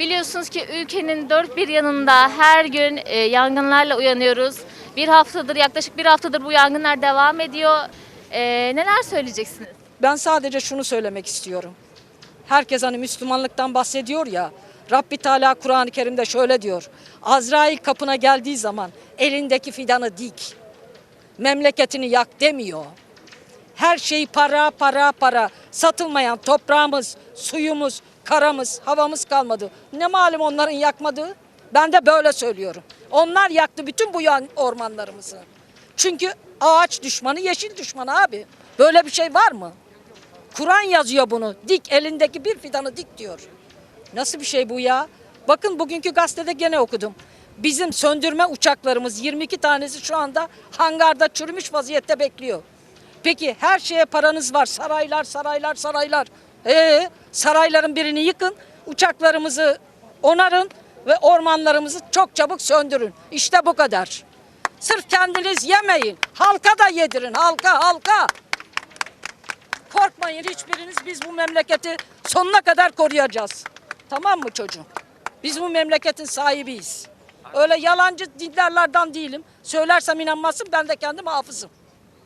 Biliyorsunuz ki ülkenin dört bir yanında her gün e, yangınlarla uyanıyoruz. Bir haftadır, yaklaşık bir haftadır bu yangınlar devam ediyor. E, neler söyleyeceksiniz? Ben sadece şunu söylemek istiyorum. Herkes hani Müslümanlıktan bahsediyor ya. Rabbi Teala Kur'an-ı Kerim'de şöyle diyor. Azrail kapına geldiği zaman elindeki fidanı dik. Memleketini yak demiyor. Her şey para para para. Satılmayan toprağımız, suyumuz, karamız, havamız kalmadı. Ne malum onların yakmadığı? Ben de böyle söylüyorum. Onlar yaktı bütün bu ormanlarımızı. Çünkü ağaç düşmanı, yeşil düşmanı abi. Böyle bir şey var mı? Kur'an yazıyor bunu. Dik elindeki bir fidanı dik diyor. Nasıl bir şey bu ya? Bakın bugünkü gazetede gene okudum. Bizim söndürme uçaklarımız 22 tanesi şu anda hangarda çürümüş vaziyette bekliyor. Peki her şeye paranız var. Saraylar, saraylar, saraylar. Ee, sarayların birini yıkın, uçaklarımızı onarın ve ormanlarımızı çok çabuk söndürün. İşte bu kadar. Sırf kendiniz yemeyin. Halka da yedirin. Halka, halka. Korkmayın hiçbiriniz biz bu memleketi sonuna kadar koruyacağız. Tamam mı çocuğum? Biz bu memleketin sahibiyiz. Öyle yalancı dindarlardan değilim. Söylersem inanmazsın ben de kendim hafızım.